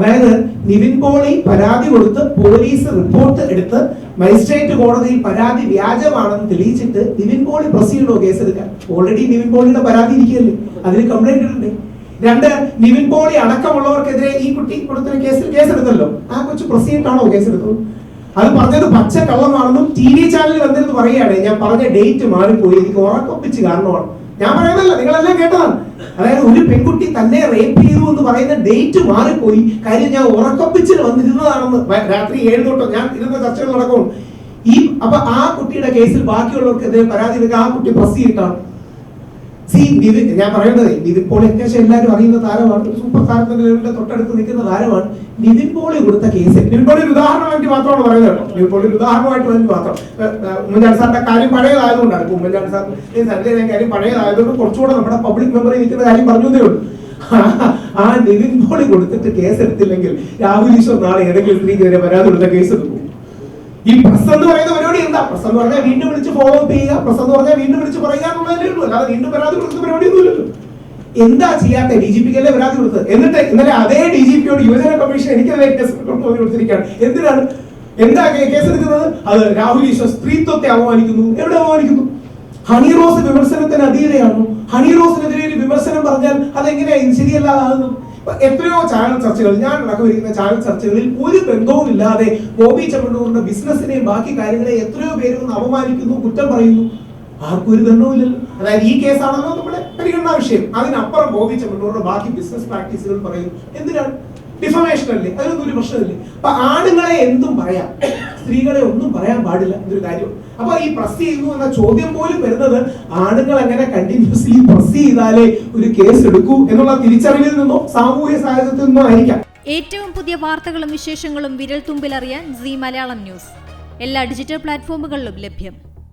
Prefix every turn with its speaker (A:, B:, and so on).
A: അതായത് നിവിൻ പോളി പരാതി കൊടുത്ത് പോലീസ് റിപ്പോർട്ട് എടുത്ത് മജിസ്ട്രേറ്റ് കോടതിയിൽ പരാതി വ്യാജമാണെന്ന് തെളിയിച്ചിട്ട് നിവിൻ പോളി പ്രൊസീഡോ കേസെടുക്കാൻ? ഓൾറെഡി നിവിൻ പോളിയുടെ പരാതി ഇരിക്കുകയല്ലേ? അതിന് കംപ്ലൈന്റ് ഇടണ്ടേ? രണ്ട് നിവിൻ പോളി അടക്കമുള്ളവർക്കെതിരെ ഈ കുട്ടി കൊടുത്തൊരു കേസിൽ കേസെടുത്തല്ലോ. ആ കൊച്ചു പ്രൊസീഡാണോ കേസെടുത്തത്? അത് പറഞ്ഞത് പച്ച കള്ളമാണെന്നും ടി വി ചാനലിൽ വന്നിരുന്ന് പറയുകയാണ്. ഞാൻ പറഞ്ഞ ഡേറ്റ് മാറിപ്പോയി. എനിക്ക് ഉറക്കൊപ്പിച്ച് കാരണമാണ്. ഞാൻ പറയുന്നല്ല നിങ്ങളെല്ലാം കേട്ടതാണ്. അതായത് ഒരു പെൺകുട്ടി തന്നെ റേപ്പ് ചെയ്തു എന്ന് പറയുന്ന ഡേറ്റ് മാറിപ്പോയി. കാര്യം ഞാൻ ഉറക്കപ്പിച്ചിൽ വന്നിരുന്നതാണെന്ന്. രാത്രി ഏഴ് തൊട്ടോ ഞാൻ ഇരുന്ന ചർച്ചകൾ നടക്കും ഈ അപ്പൊ ആ കുട്ടിയുടെ കേസിൽ ബാക്കിയുള്ളവർക്കെതിരെ പരാതി എടുക്കുക ആ കുട്ടി പ്രസ് ചെയ്തിട്ടാണ്. ഞാൻ പറയുന്നത് നിവിൻ പോളി അത്യാവശ്യം എല്ലാവരും അറിയുന്ന താരമാണ്. സൂപ്പർ താരത്തിന്റെ ലെവലിന്റെ തൊട്ടടുത്ത് നിൽക്കുന്ന താരമാണ് നിവിൻ പോളി കൊടുത്ത കേസ് നിവിൻ പോളി ഒരു ഉദാഹരണമായിട്ട് മാത്രമാണ് പറയുന്നത് കേട്ടോ. പോളി ഒരു ഉദാഹരണമായിട്ട് പറഞ്ഞു മാത്രം. ഉമ്മൻചാണ്ടി സാറിന്റെ കാര്യം പഴയതായതുകൊണ്ടാണ്. ഇപ്പൊ ഉമ്മൻചാണ്ടി ഈ സരിതയുടെ കാര്യം പഴയതായതുകൊണ്ട് കുറച്ചുകൂടെ നമ്മുടെ പബ്ലിക് മെമ്മറി നിൽക്കുന്ന കാര്യം പറഞ്ഞതേ ഉള്ളൂ. ആ നിവിൻ പോളി കൊടുത്തിട്ട് കേസ് എടുത്തില്ലെങ്കിൽ രാഹുൽ ഈശ്വർ നാളെ ഏതെങ്കിലും സ്ത്രീക്കെതിരെ പരാതി കൊടുത്ത കേസ് എടുക്കും. ഈ പ്രസ് എന്ന് പറയുന്ന പരിപാടി എന്താ? പ്രസ് പറഞ്ഞാൽ വീണ്ടും വിളിച്ച് ഫോളോ അപ്പ് ചെയ്യുക. പ്രസ് എന്ന് പറഞ്ഞാൽ വീണ്ടും വിളിച്ച് പറയുക എന്നുള്ളതല്ലേ ഉള്ളൂ. അല്ലാതെ വീണ്ടും പരാതി കൊടുക്കുന്ന പരിപാടി ഒന്നുമില്ലല്ലോ എന്താ ചെയ്യാത്ത? ഡി ജി പിക്കല്ലേ പരാതി കൊടുത്തത്? എന്നിട്ട് ഇന്നലെ അതേ ഡി ജി പിയോട് യുവജന കമ്മീഷൻ എനിക്ക് കേസ് കൊടുത്തിരിക്കുകയാണ്. എന്തിനാണ്? എന്താ കേസ് എടുക്കുന്നത്? അത് രാഹുൽ ഈശ്വർ സ്ത്രീത്വത്തെ അപമാനിക്കുന്നു. എവിടെ അപമാനിക്കുന്നു? ഹണി റോസ് വിമർശനത്തിന് അതീതയാണോ? ഹണി റോസിനെതിരെ വിമർശനം പറഞ്ഞാൽ അതെങ്ങനെയാ ശരിയല്ലാതാകുന്നു എത്രയോ ചാനൽ ചർച്ചകൾ ഞാൻ വരുന്ന ചാനൽ ചർച്ചകളിൽ ഒരു ബന്ധവും ഇല്ലാതെ ബോബി ചെമ്മണ്ണൂറിന്റെ ബിസിനസിനെയും ബാക്കി കാര്യങ്ങളെ എത്രയോ പേര് ഒന്ന് അപമാനിക്കുന്നു കുറ്റം പറയുന്നു. ആർക്കും ഒരു ബന്ധവുമില്ലല്ലോ അതായത് ഈ കേസാണല്ലോ നമ്മുടെ പരിഗണനാ വിഷയം. അതിനപ്പുറം ബോബി ചെമ്മണ്ണൂറിന്റെ ബാക്കി ബിസിനസ് പ്രാക്ടീസുകൾ പറയുന്നു. എന്തിനാണ്? ഡിഫമേഷൻ അല്ലേ? അതിനൊന്നും ഒരു പ്രശ്നമില്ലേ? അപ്പൊ ആണുങ്ങളെ എന്തും പറയാം സ്ത്രീകളെ ഒന്നും പറയാൻ പാടില്ല എന്നൊരു കാര്യം. അപ്പൊ ഈ പ്രസ് ചെയ്യുന്നു എന്ന ചോദ്യം പോലും വരുന്നത് ആണുങ്ങൾ അങ്ങനെ കണ്ടിന്യൂസ്ലി പ്രസ് ചെയ്താലേ ഒരു കേസ് എടുക്കൂ എന്നുള്ള തിരിച്ചറിവിൽ നിന്നോ സാമൂഹ്യ സാഹചര്യത്തിൽ നിന്നോ ആയിരിക്കാം.
B: ഏറ്റവും പുതിയ വാർത്തകളും വിശേഷങ്ങളും വിരൽ തുമ്പിലറിയാൻ സി മലയാളം ന്യൂസ്. എല്ലാ ഡിജിറ്റൽ പ്ലാറ്റ്ഫോമുകളിലും ലഭ്യം.